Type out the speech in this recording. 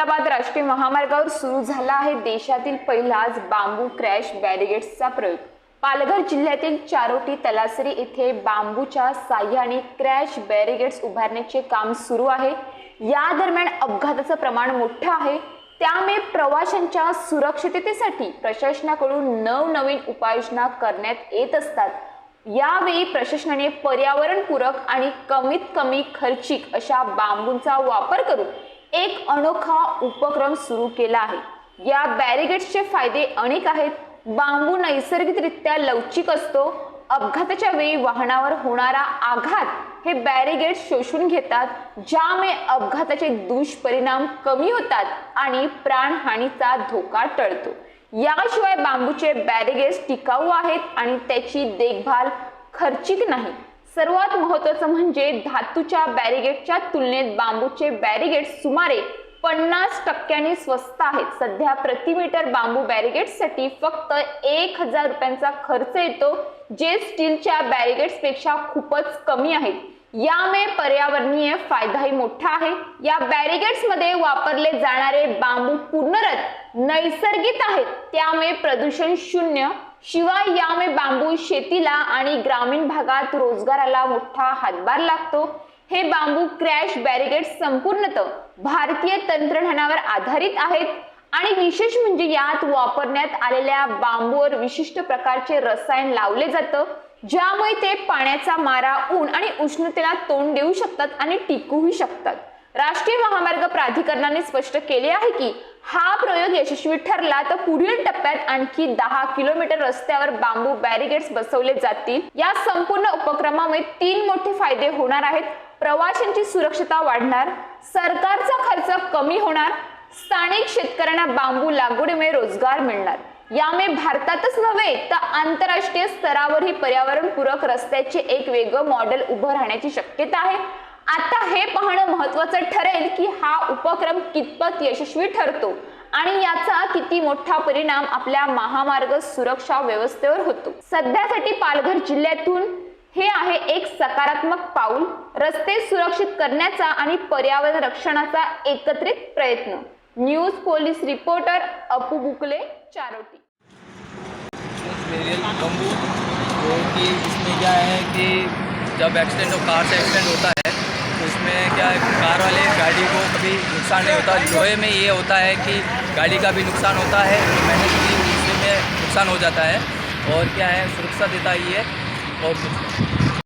अहमदाबाद राष्ट्रीय महामार्गावर सुरू झाला आहे देशातील पहिलाच बांबू क्रॅश बॅरिगेट्सचा प्रयोग. पालघर जिल्ह्यातील चारोटी तलासरी येथे बांबूच्या साह्याने क्रॅश बॅरिगेट्स उभारण्याचे काम सुरू आहे. या दरम्यान अपघाताचं प्रमाण मोठं आहे. त्यामुळे प्रवाशांच्या सुरक्षिततेसाठी प्रशासनाकडून नवनवीन उपाययोजना करण्यात येत असतात. यावेळी प्रशासनाने पर्यावरणपूरक आणि कमीत कमी खर्चिक अशा बांबूंचा वापर करून एक अनोखा उपक्रम सुरू केला आहे. या बॅरिगेट्सचे फायदे अनेक आहेत. बांबू नैसर्गिकरित्या लवचिक असतो. अपघाताच्या वेळी वाहनावर होणारा आघात हे बॅरिगेट शोषून घेतात ज्यामुळे अपघाताचे दुष्परिणाम कमी होतात आणि प्राणहानीचा धोका टळतो. याशिवाय बांबूचे बॅरिगेट्स टिकाऊ आहेत आणि त्याची देखभाल खर्चिक नाही. सर्वात महत्वाचं म्हणजे धातूच्या बॅरिगेटच्या तुलनेत बांबूचे बॅरिगेट सुमारे पन्नास टक्क्यांनी स्वस्त आहेत. सध्या प्रति मीटर बांबू बॅरिगेट्ससाठी फक्त एक हजार रुपयांचा खर्च येतो जे स्टीलच्या बॅरिगेट्सपेक्षा खूपच कमी आहेत. यामुळे पर्यावरणीय फायदाही मोठा आहे. या बॅरिगेट्समध्ये वापरले जाणारे बांबू पूर्णरत नैसर्गिक आहेत. त्यामुळे प्रदूषण शून्य शिवाय यामुळे बांबू शेतीला आणि ग्रामीण भागात रोजगाराला मोठा हातभार लागतो. हे बांबू क्रॅश बॅरिगेट संपूर्णतः भारतीय तंत्रज्ञानावर आधारित आहेत आणि विशेष म्हणजे यात वापरण्यात आलेल्या बांबूवर विशिष्ट प्रकारचे रसायन लावले जातं ज्यामुळे ते पाण्याचा मारा ऊन आणि उष्णतेला तोंड देऊ शकतात आणि टिकूही शकतात. राष्ट्रीय महामार्ग प्राधिकरणाने स्पष्ट केले आहे की हा प्रयोग यशस्वी ठरला तर पुढील टप्प्यात आणखी दहा किलोमीटर रस्त्यावर बांबू बॅरिगेड्स बसवले जातील. या संपूर्ण उपक्रमामुळे तीन मोठे फायदे होणार आहेत. प्रवाशांची सुरक्षता वाढणार सरकारचा खर्च कमी होणार स्थानिक शेतकऱ्यांना बांबू लागवडीमुळे रोजगार मिळणार. यामुळे भारतातच नव्हे तर आंतरराष्ट्रीय स्तरावरही पर्यावरणपूरक रस्त्याचे एक वेगळं मॉडेल उभं राहण्याची शक्यता आहे. आता हे पाहणं महत्वाचं ठरेल की हा उपक्रम कितपत यशस्वी ठरतो आणि याचा किती मोठा परिणाम आपल्या महामार्ग सुरक्षा व्यवस्थेवर होतो. सध्यासाठी पालघर जिल्ह्यातून हे आहे एक सकारात्मक पाऊल. रस्ते सुरक्षित करण्याचा आणि पर्यावरण रक्षणाचा एकत्रित प्रयत्न. News police reporter Apu Bukle Charoti. जो कि इसमें क्या है कि जब एक्सीडेंट और कार से एक्सीडेंट होता है तो इसमें क्या है, कार वाले गाड़ी को कभी नुकसान नहीं होता। लोहे में ये होता है कि गाड़ी का भी नुकसान होता है जो मेहनत की उससे में नुकसान हो जाता है। और क्या है, सुरक्षा देता ही है। और।